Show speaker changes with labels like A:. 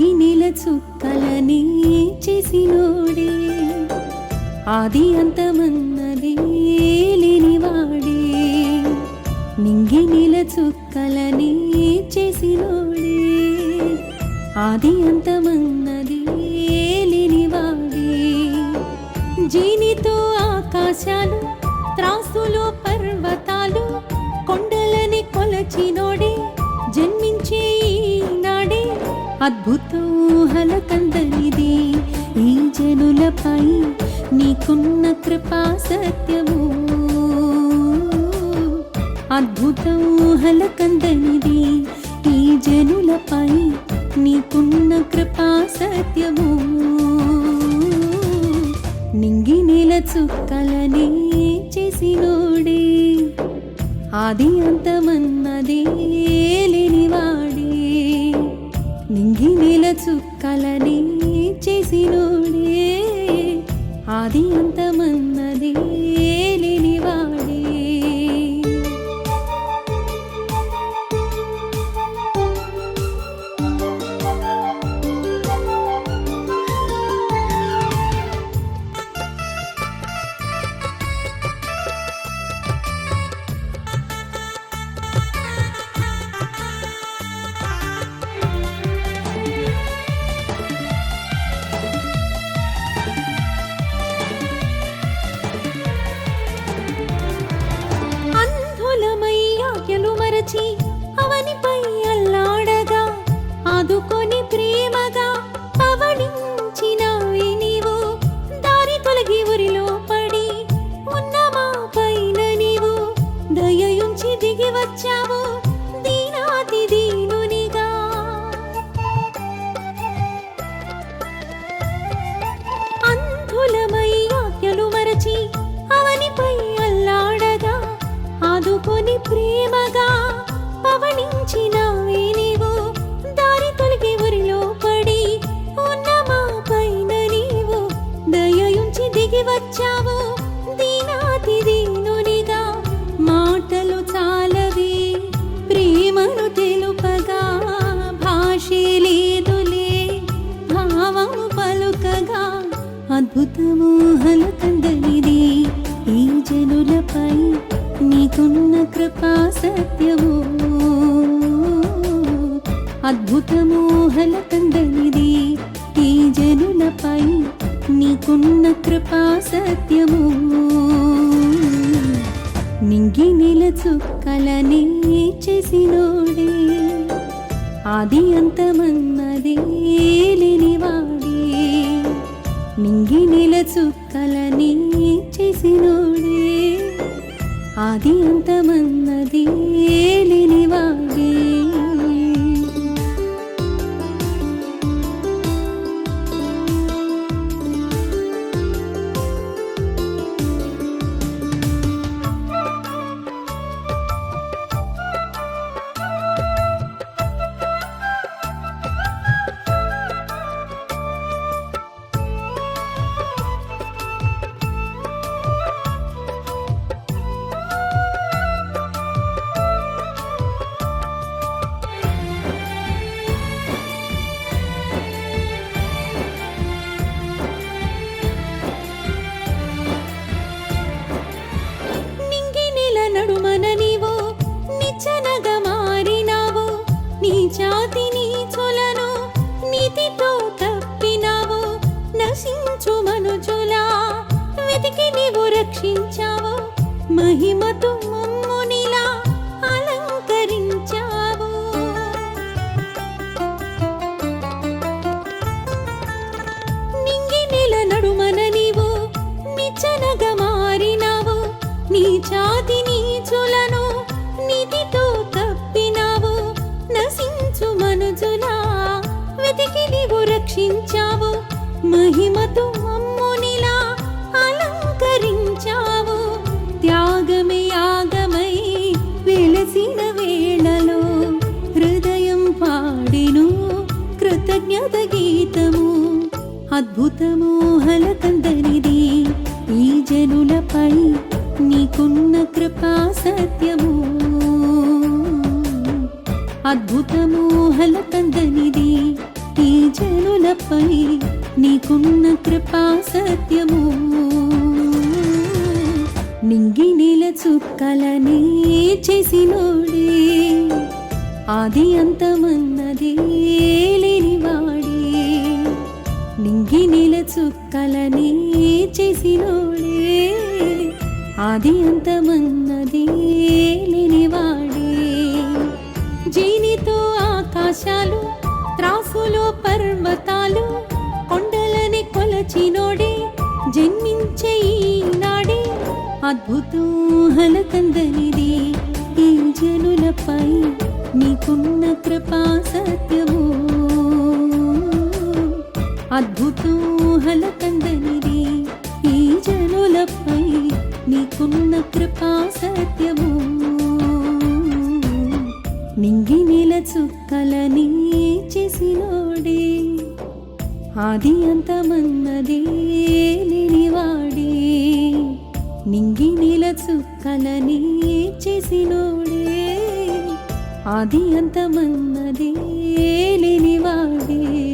A: నిల చుక్కలని చేసినోడే ఆది అంతమన్నది లేనివాడే. నింగి నిల చుక్కలని చేసినోడే ఆది అంతమన్నది లేనివాడే. జీనితో ఆకాశాలు త్రాసులో అద్భుత ఊహల కందనిది ఈ జనులపై నీకున్న కృపా సత్యము. అద్భుత ఊహల కందనిది ఈ జనులపై నీకున్న కృపా సత్యము. నింగి నేల చుక్కలనే చేసినోడే. ఆది అంతమన్నదే నింగి నేల చుక్కలనే చేసినోడే. ఆది అంతమన్నదే. ఆజ్ఞలు అవనిపై అల్లాడగా ఆదుకొని ప్రేమగా పవళించినావి నీవు దారి తొలగి ఉరిలో పడి ఉన్న మా పైన నీవు. దయయుంచి దిగి వచ్చావు దీనాతి దీనునిగా అంధులమై ఆజ్ఞలు మరచి అవనిపై అల్లాడగా ఆదుకొని ప్రేమగా అద్భుతము హలకందనిది ఈ జనులపై నీకున్న కృపా సత్యము. అద్భుతము హలకందనిది ఈ జనులపై నీకున్న కృపా సత్యము. నింగి నెల చుక్కలనే చేసినోడే. ఆది అంతమన్నదే లేనివాడు. మింగి నెల చుక్కలని చేసినోడే ఆది అంతమన్నదే. రక్షించావు. మహిమతో మమ్మునిలా అలంకరించావు. నింగి నెల నడుమన నీవు నిచ్చనగా మారినావు. నీ జాతి నీచులను నీతితో తప్పినావు. నశించు మనుజులా వెతికి నీవు రక్షించావు. మహిమతో అద్భుతము హలకందనిది ఈ జనులపై నీకున్న కృపా సత్యము. అద్భుతము హలకందనిది ఈ జనులపై నీకున్న కృపా సత్యము. నింగి నెల చుక్కలనే చేసినోడే. ఆది అంతమన్నదే. చుక్కలనే చేసినోడే. ఆది అంతమన్నదే లేనివాడే. జీనితో ఆకాశాలు త్రాసులో పర్వతాలు కొండలని కొలచినోడే. జన్మించే ఈనాడే అద్భుతం హలకందనిది ఈ జనులపై నీకున్న కృపా సత్యము. అద్భుతం హలకందనిది ఈ జనులపై నీకున్న కృపా సత్యము. నింగి నెల చుక్కలని చేసినోడే ఆది అంతమన్నదే లేనివాడే. నింగి నెల చుక్కలని చేసినోడే ఆది అంతమన్నదే లేనివాడే.